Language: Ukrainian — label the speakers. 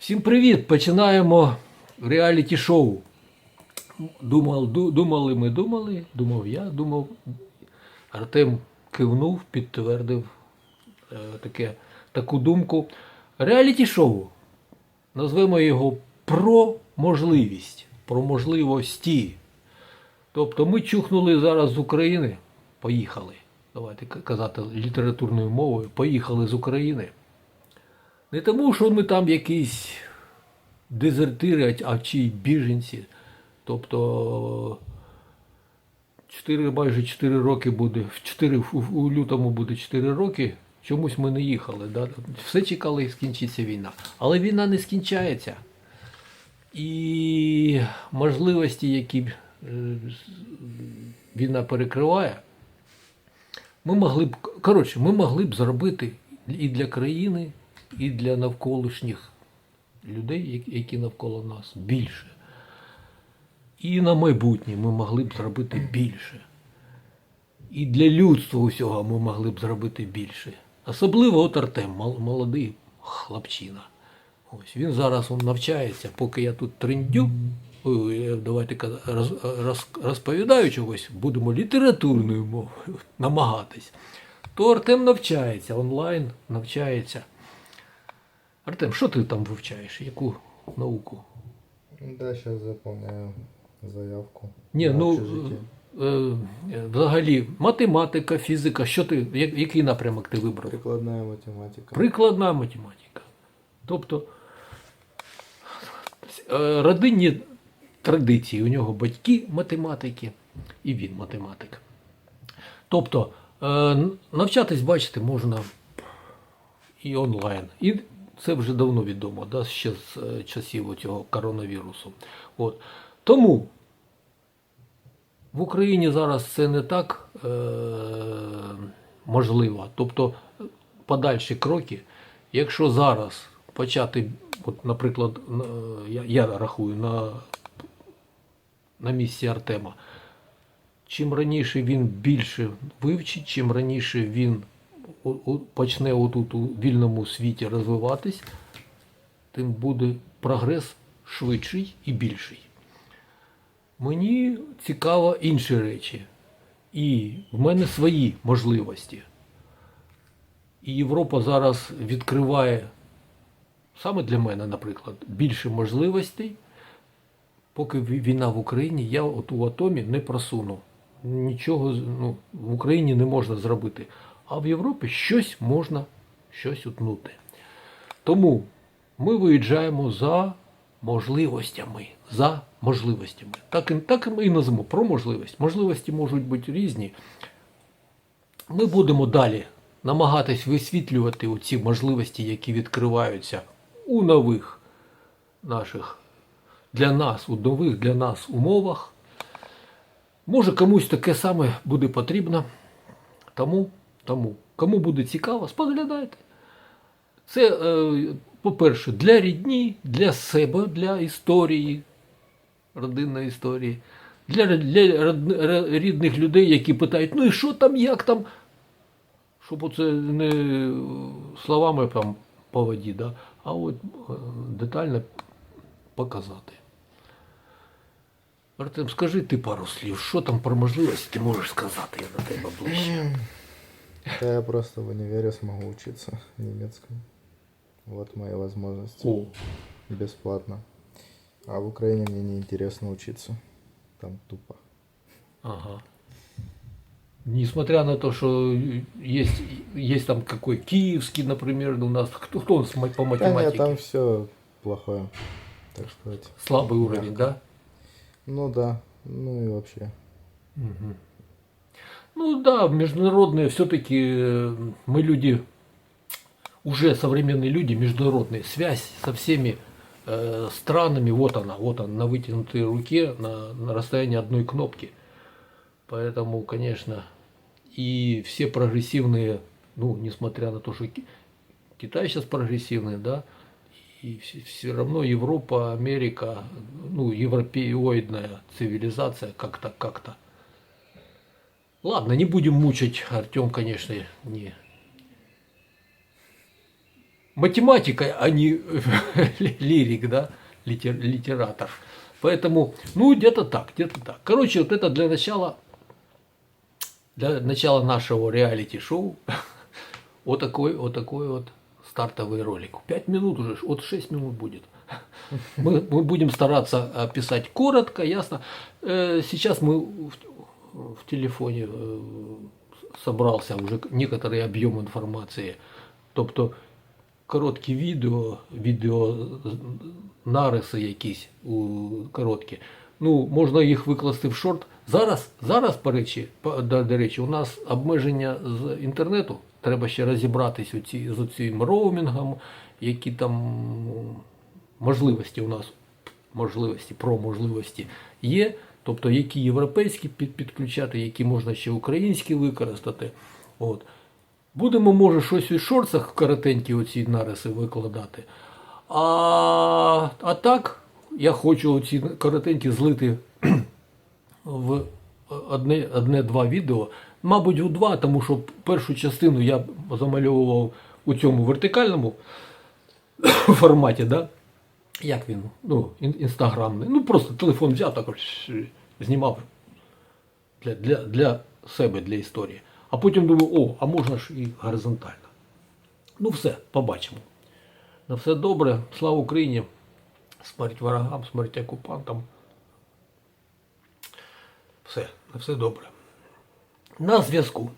Speaker 1: Всім привіт! Починаємо реаліті-шоу. Думал, думали ми, думали, думав я, думав. Артем кивнув, підтвердив е, таке, таку думку. Реаліті-шоу. Назвемо його про можливість, про можливості. Тобто ми чухнули зараз з України, поїхали. Давайте казати літературною мовою, поїхали з України. Не тому, що ми там якісь дезертири, а чи біженці. Тобто 4, майже 4 роки буде, в 4, у, лютому буде 4 роки. Чомусь ми не їхали. Да? Все чекали, скінчиться війна. Але війна не скінчається. І можливості, які е, війна перекриває, ми могли б, коротше, ми могли б зробити і для країни, і для навколишніх людей, які- навколо нас, більше. І на майбутнє ми могли б зробити більше. І для людства усього ми могли б зробити більше. Особливо от Артем, молодий хлопчина. Ось він зараз навчається, поки я тут трендю. Давайте розповідаю чогось, будемо літературною мовою намагатись. То Артем навчається, онлайн навчається. Артем, що ти там вивчаєш? Яку науку?
Speaker 2: Да, сейчас заполняю заявку.
Speaker 1: Ні,
Speaker 2: на
Speaker 1: ну е, е, взагалі, математика, фізика, що ти, який напрямок ти вибрав?
Speaker 2: Прикладная математика.
Speaker 1: Прикладна математика. Тобто е, родинні традиції, у нього батьки математики, і він математик. Тобто е, навчатись, бачите, можна і онлайн. І це вже давно відомо, да, ще з е, часів цього коронавірусу. От. Тому в Україні зараз це не так е, можливо. Тобто подальші кроки, якщо зараз почати, от, наприклад, я, я рахую на, на місці Артема, чим раніше він більше вивчить, чим раніше він почне отут у вільному світі розвиватись, тим буде прогрес швидший і більший. Мені цікаво інші речі. І в мене свої можливості. І Європа зараз відкриває саме для мене, наприклад, більше можливостей. Поки війна в Україні, я от у атомі не просуну. Нічого ну, в Україні не можна зробити. А в Європі щось можна щось утнути. Тому ми виїжджаємо за можливостями. За можливостями. Так, і- так ми і назвемо про можливість. Можливості можуть бути різні. Ми будемо далі намагатись висвітлювати ці можливості, які відкриваються у нових наших для нас, у нових для нас умовах. Може комусь таке саме буде потрібно. Тому, тому кому буде цікаво, споглядайте. Це, е, по-перше, для рідні, для себе, для історії, родинної історії, для, рідних людей, які питають, ну і що там, як там, щоб оце не словами там по воді, да, а от е, детально показати. Артем, скажи ти пару слів, що там про можливості ти можеш сказати, я до тебе ближче.
Speaker 2: Да я просто в универе смогу учиться немецкому. Вот мои возможности.
Speaker 1: О,
Speaker 2: Бесплатно. А в Украине мне неинтересно учиться. Там тупо.
Speaker 1: Ага. Несмотря на то, что есть, есть там какой киевский, например, у нас, кто, кто ма- по
Speaker 2: Да
Speaker 1: математике?
Speaker 2: нет, там все плохое, так сказать.
Speaker 1: Слабый уровень, да?
Speaker 2: Ну да, ну и вообще.
Speaker 1: Мгм. Ну да, международные все-таки мы люди, уже современные люди, международные, связь со всеми э, странами, вот она, вот она, на вытянутой руке, на, на расстоянии одной кнопки. Поэтому, конечно, и все прогрессивные, ну, несмотря на то, что Ки- Китай сейчас прогрессивный, да, и все, равно Европа, Америка, ну, европеоидная цивилизация как-то, как-то. Ладно, не будем мучить. Артем, конечно, не математика, а не лирик, да, литер- литератор. Поэтому, ну, где-то так, где-то так. Короче, вот это для начала, для начала нашего реалити-шоу, вот такой, вот такой вот стартовый ролик. Пять минут уже, вот шесть минут будет. Мы, мы будем стараться э, писать коротко, ясно. Э, Сейчас мы в, телефоне э, собрався вже некоторий об'єм інформації. Тобто короткі відео, відео нариси якісь короткі. Ну, можна їх викласти в шорт. Зараз, зараз по речі, до, до речі, у нас обмеження з інтернету. Треба ще розібратись у ці, з цим роумінгом, які там можливості у нас можливості, про можливості є. Тобто, які європейські підключати, які можна ще українські використати. От. Будемо, може, щось у шорцах коротенькі оці нариси викладати. А, а так, я хочу оці коротенькі злити в одне, одне-два відео. Мабуть, у два, тому що першу частину я замальовував у цьому вертикальному форматі, да? Як він, ну, інстаграмний. Ну, просто телефон взяв, так знімав для, для, для себе, для історії. А потім думаю, о, а можна ж і горизонтально. Ну, все, побачимо. На все добре. Слава Україні! Смерть ворогам, смерть окупантам. Все, на все добре. На зв'язку.